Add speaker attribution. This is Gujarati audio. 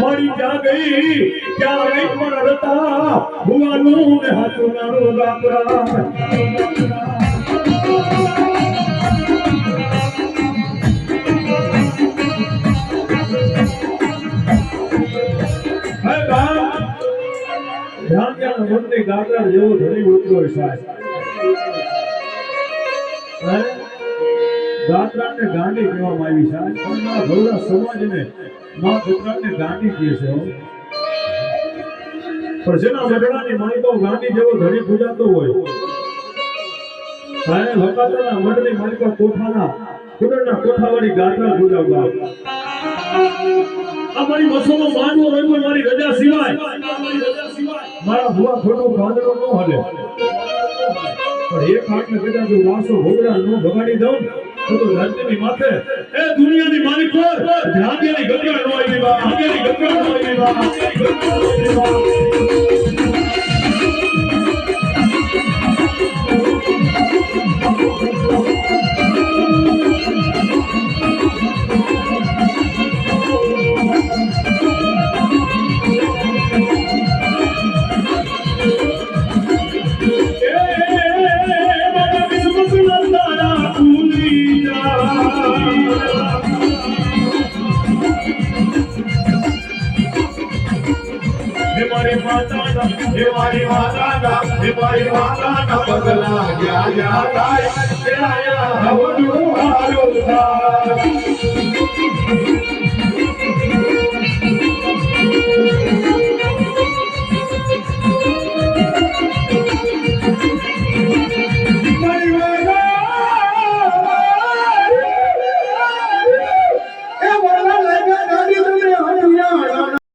Speaker 1: મારી ક્યાં ગઈ? ક્યાં પણ રતા ભુવાનું ને હાથું નારો ગામ ધ્યાન જેવો ધણી ઉતરો સાહેબ? ગાત્રાને ગાંડી કહેવામાં આવી સાહેબ. સમાજને મા ગાત્રાને ગાંડી કહે છે પણ જેના મઢડાની માલિકો ગાંડી જેવો ધણી પૂજાતો હોય. સાહેબ, હકાતાના મઢની માલિકો કોઠાના કુડરના કોઠાવાળી ગાંઠા પૂજાવતા આ મારી બસોમાં માનવો રહ્યું મારી રજા સિવાય. મારા ભુવા ખોટો ગાંધડો ન હલે. પણ એક હાથને કદાચ વાસો ભોગડા નો ભગાડી દઉં તો ધરતીની માથે એ દુનિયાની માલિક પર ભાગ્યની ગગડા નો આવી બા ભાગ્યની ગગડા નો આવી
Speaker 2: હે મારી માતાના થાય.